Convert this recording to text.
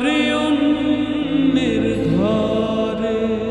করে অন্যের ঘরে